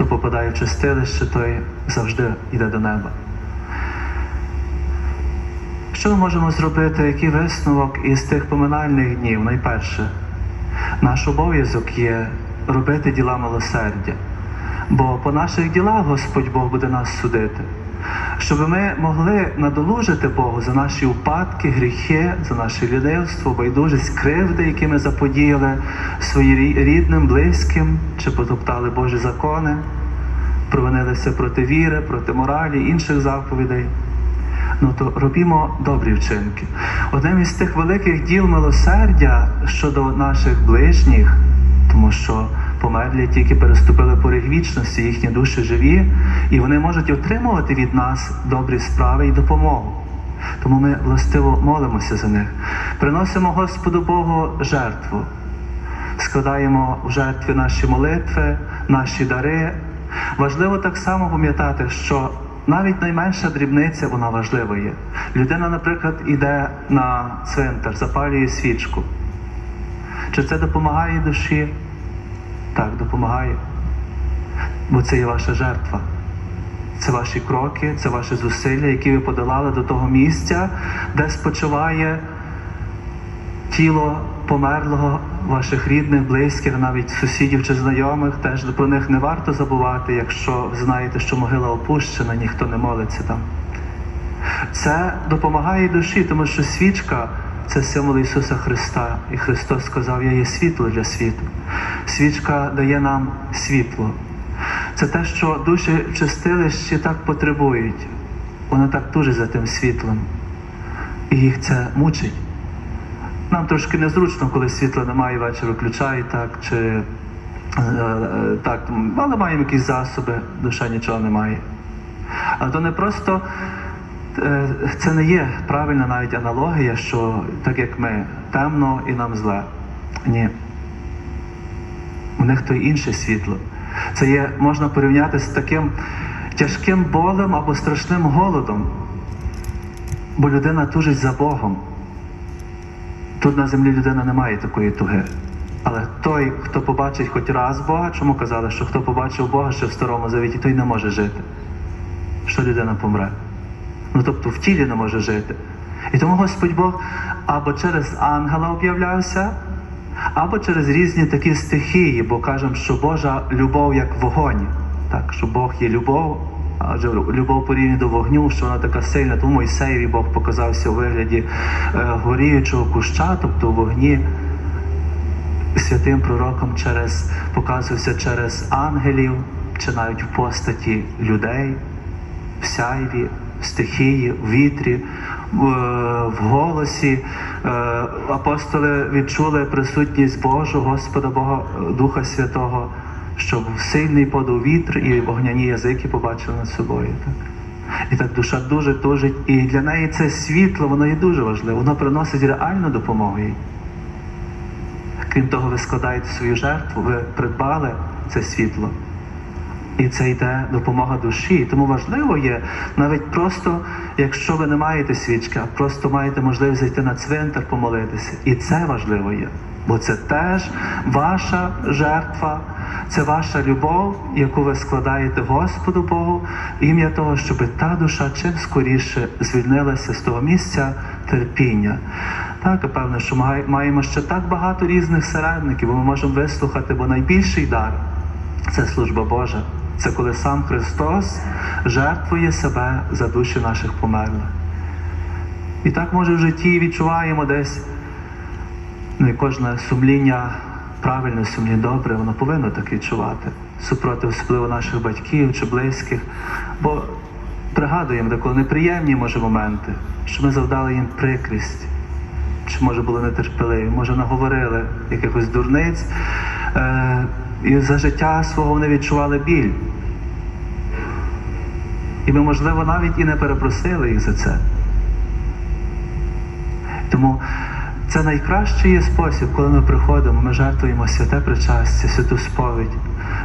хто попадає в чистилище, той завжди йде до неба. Що ми можемо зробити, який висновок із тих поминальних днів? Найперше, наш обов'язок є робити діла милосердя, бо по наших ділах Господь Бог буде нас судити. Щоб ми могли надолужити Богу за наші упадки, гріхи, за наше лідивство, байдужість, кривди, які ми заподіяли своїм рідним, близьким, чи потоптали Божі закони, провинилися проти віри, проти моралі, інших заповідей. Ну то робімо добрі вчинки. Одним із тих великих діл милосердя щодо наших ближніх, тому що померлі тільки переступили поріг вічності, їхні душі живі, і вони можуть отримувати від нас добрі справи і допомогу. Тому ми властиво молимося за них, приносимо Господу Богу жертву, складаємо в жертві наші молитви, наші дари. Важливо так само пам'ятати, що навіть найменша дрібниця вона важлива є. Людина, наприклад, іде на цвинтар, запалює свічку. Чи це допомагає душі? Так, допомагає. Бо це є ваша жертва. Це ваші кроки, це ваші зусилля, які ви подолали до того місця, де спочиває тіло померлого, ваших рідних, близьких, навіть сусідів чи знайомих. Теж про них не варто забувати, якщо знаєте, що могила опущена, ніхто не молиться там. Це допомагає душі, тому що свічка це символ Ісуса Христа. І Христос сказав, я є світло для світу. Свічка дає нам світло. Це те, що душі в чистилищі так потребують. Вони так дуже за тим світлом. І їх це мучить. Нам трошки незручно, коли світла немає, вечір виключають так, чи е, е, так, але маємо якісь засоби, душа нічого немає. Але то не просто це не є правильна навіть аналогія, що так як ми темно і нам зле. Ні. У них то інше світло. Це є, можна порівняти з таким тяжким болем або страшним голодом, бо людина тужить за Богом. Тут на землі людина не має такої туги. Але той, хто побачить хоч раз Бога, чому казали, що хто побачив Бога ще в Старому Завіті, той не може жити. Що людина помре. Ну тобто в тілі не може жити. І тому Господь Бог або через ангела об'являвся, або через різні такі стихії, бо кажемо, що Божа любов як вогонь. Так, що Бог є любов, адже любов порівняно до вогню, що вона така сильна, тому Мойсеєві Бог показався у вигляді е, горіючого куща, тобто вогні. Святим пророком через показувався через ангелів, чи навіть в постаті людей, в сяйві, стихії, в вітрі, в, в голосі. Е, Апостоли відчули присутність Божу, Господа Бога, Духа Святого, щоб сильний подув вітр і вогняні язики побачили над собою. Так? І так душа дуже тужить, і для неї це світло, воно є дуже важливе, воно приносить реальну допомогу їй. Крім того, ви складаєте свою жертву, ви придбали це світло. І це йде допомога душі. Тому важливо є навіть просто, якщо ви не маєте свічки, а просто маєте можливість зайти на цвинтар, помолитися. І це важливо є. Бо це теж ваша жертва, це ваша любов, яку ви складаєте Господу Богу, ім'я того, щоб та душа чим скоріше звільнилася з того місця терпіння. Так, певно, що ми маємо ще так багато різних середників, бо ми можемо вислухати, бо найбільший дар це служба Божа. Це коли сам Христос жертвує себе за душі наших померлих. І так, може, в житті відчуваємо десь ну, і кожне сумління, правильне сумління добре, воно повинно так відчувати. Супроти особливо наших батьків чи близьких. Бо пригадуємо, деколи неприємні може моменти, що ми завдали їм прикрість, чи може були нетерпеливі, може наговорили якихось дурниць. Е- і за життя свого вони відчували біль. І ми, можливо, навіть і не перепросили їх за це. Тому це найкращий є спосіб, коли ми приходимо, ми жертвуємо святе причастя, святу сповідь,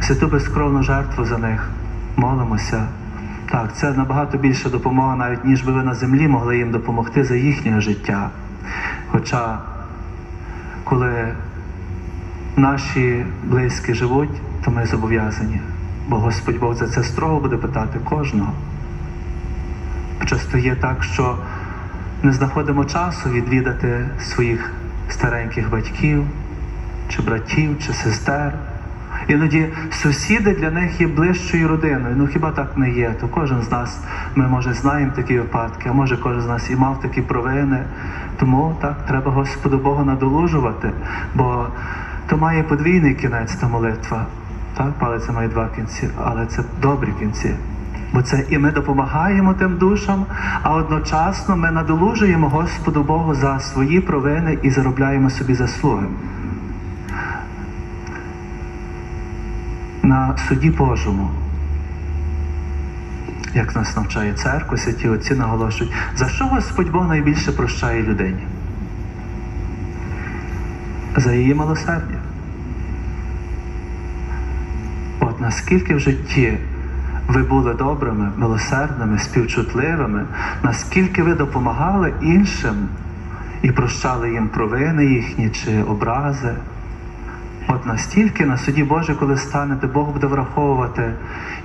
святу безкровну жертву за них, молимося. Так, це набагато більша допомога, навіть ніж би ви на землі могли їм допомогти за їхнє життя. Хоча, коли наші близькі живуть, то ми зобов'язані бо Господь Бог за це строго буде питати кожного. Часто є так, що не знаходимо часу відвідати своїх стареньких батьків, чи братів, чи сестер. Іноді сусіди для них є ближчою родиною. Ну хіба так не є? То кожен з нас, ми може знаємо такі випадки, а може кожен з нас і мав такі провини. Тому так треба Господу Богу надолужувати, бо то має подвійний кінець та молитва. Так, палиця має два кінці, але це добрі кінці. Бо це і ми допомагаємо тим душам, а одночасно ми надолужуємо Господу Богу за свої провини і заробляємо собі заслуги. На суді Божому, як нас навчає церква, святі отці наголошують, за що Господь Бог найбільше прощає людині? За її милосердя. От наскільки в житті ви були добрими, милосердними, співчутливими, наскільки ви допомагали іншим і прощали їм провини їхні чи образи. От настільки на суді Боже, коли станете, Бог буде враховувати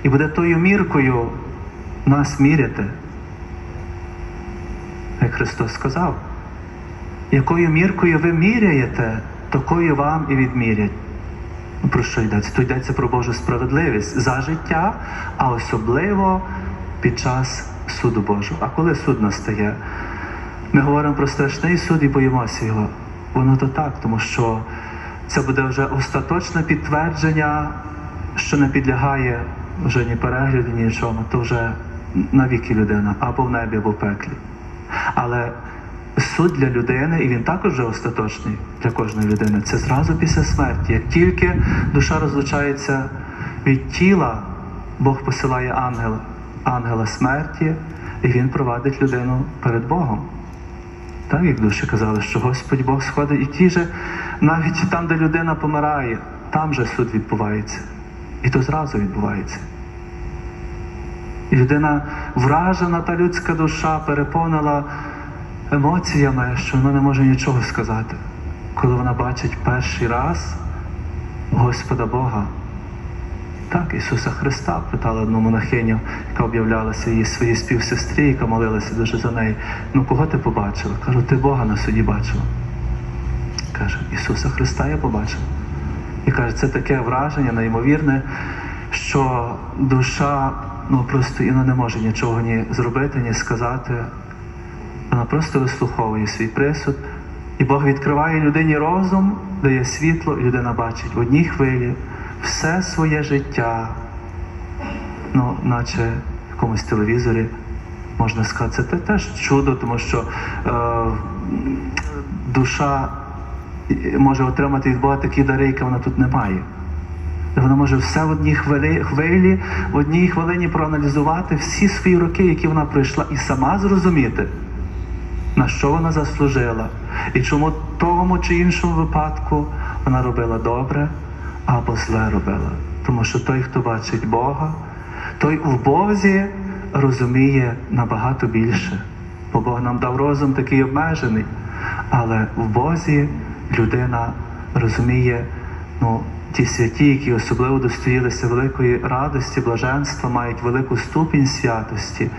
і буде тою міркою нас міряти. Як Христос сказав, якою міркою ви міряєте, такою вам і відмірять. Про що йдеться? Тут йдеться про Божу справедливість за життя, а особливо під час суду Божого. А коли суд настає? Ми говоримо про страшний суд і боїмося його. Воно то так, тому що це буде вже остаточне підтвердження, що не підлягає вже ні перегляду, ні нічому, то вже навіки людина або в небі, або в пеклі. Але суд для людини, і він також вже остаточний для кожної людини, це зразу після смерті. Як тільки душа розлучається від тіла, Бог посилає ангела, ангела смерті, і він провадить людину перед Богом. Так, як душі казали, що Господь Бог сходить і ті же, навіть там, де людина помирає, там же суд відбувається. І то зразу відбувається. І людина вражена, та людська душа переповнила емоціями, що вона не може нічого сказати. Коли вона бачить перший раз Господа Бога. Так, Ісуса Христа питала одну монахиню, яка об'являлася її своїй співсестрі, яка молилася дуже за неї. Ну кого ти побачила? Кажу, ти Бога на суді бачила. Каже, Ісуса Христа я побачив. І каже, це таке враження неймовірне, що душа ну просто іно не може нічого ні зробити, ні сказати. Вона просто вислуховує свій присуд, і Бог відкриває людині розум, дає світло, і людина бачить в одній хвилі все своє життя, ну, наче в якомусь телевізорі, можна сказати, це теж чудо, тому що е, душа може отримати від Бога такі дари, які вона тут не має. Вона може все в одній хвилі, хвилі, в одній хвилині проаналізувати всі свої роки, які вона пройшла, і сама зрозуміти, що вона заслужила, і чому в тому чи іншому випадку вона робила добре або зле робила. Тому що той, хто бачить Бога, той в Бозі розуміє набагато більше. Бо Бог нам дав розум такий обмежений, але в Бозі людина розуміє ну, ті святі, які особливо достоїлися великої радості, блаженства, мають велику ступінь святості.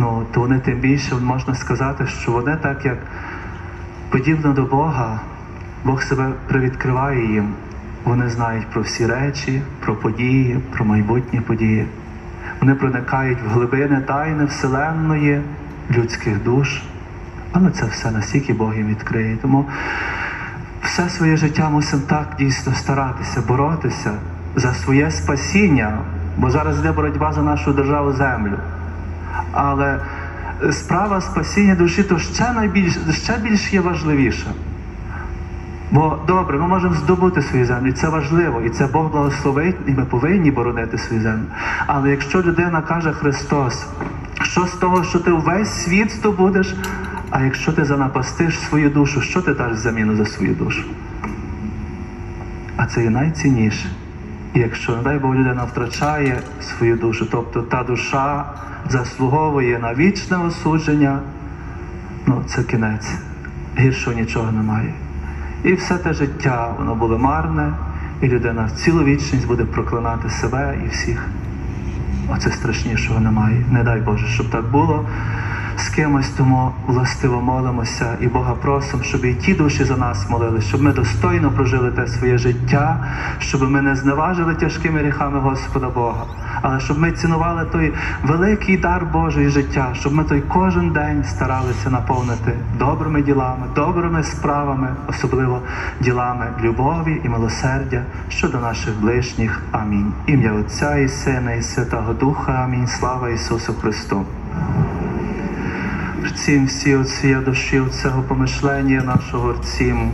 Ну, то вони тим більше можна сказати, що вони так як подібно до Бога, Бог себе привідкриває їм. Вони знають про всі речі, про події, про майбутні події. Вони проникають в глибини тайни Вселенної, людських душ. Але це все настільки Бог їм відкриє. Тому все своє життя мусимо так дійсно старатися, боротися за своє спасіння, бо зараз йде боротьба за нашу державу землю. Але справа спасіння душі то ще найбільш ще більш є важливіша. Бо добре, ми можемо здобути свою землю, і це важливо, і це Бог благословить, і ми повинні боронити свою землю. Але якщо людина каже Христос, що з того, що ти увесь світ здобудеш, а якщо ти занапастиш свою душу, що ти даш заміну за свою душу? А це є найцінніше. Якщо, не дай Бог, людина втрачає свою душу, тобто та душа заслуговує на вічне осудження, ну це кінець. Гіршого нічого немає. І все те життя воно було марне, і людина цілу вічність буде проклинати себе і всіх. Оце страшнішого немає. Не дай Боже, щоб так було. З кимось тому властиво молимося і Бога просимо, щоб і ті душі за нас молили, щоб ми достойно прожили те своє життя, щоб ми не зневажили тяжкими гріхами Господа Бога, але щоб ми цінували той великий дар Божий життя, щоб ми той кожен день старалися наповнити добрими ділами, добрими справами, особливо ділами любові і милосердя щодо наших ближніх. Амінь. Ім'я Отця і Сина, і Святого Духа. Амінь. Слава Ісусу Христу. Всім всі отці душі цього помишлення нашого Отцім.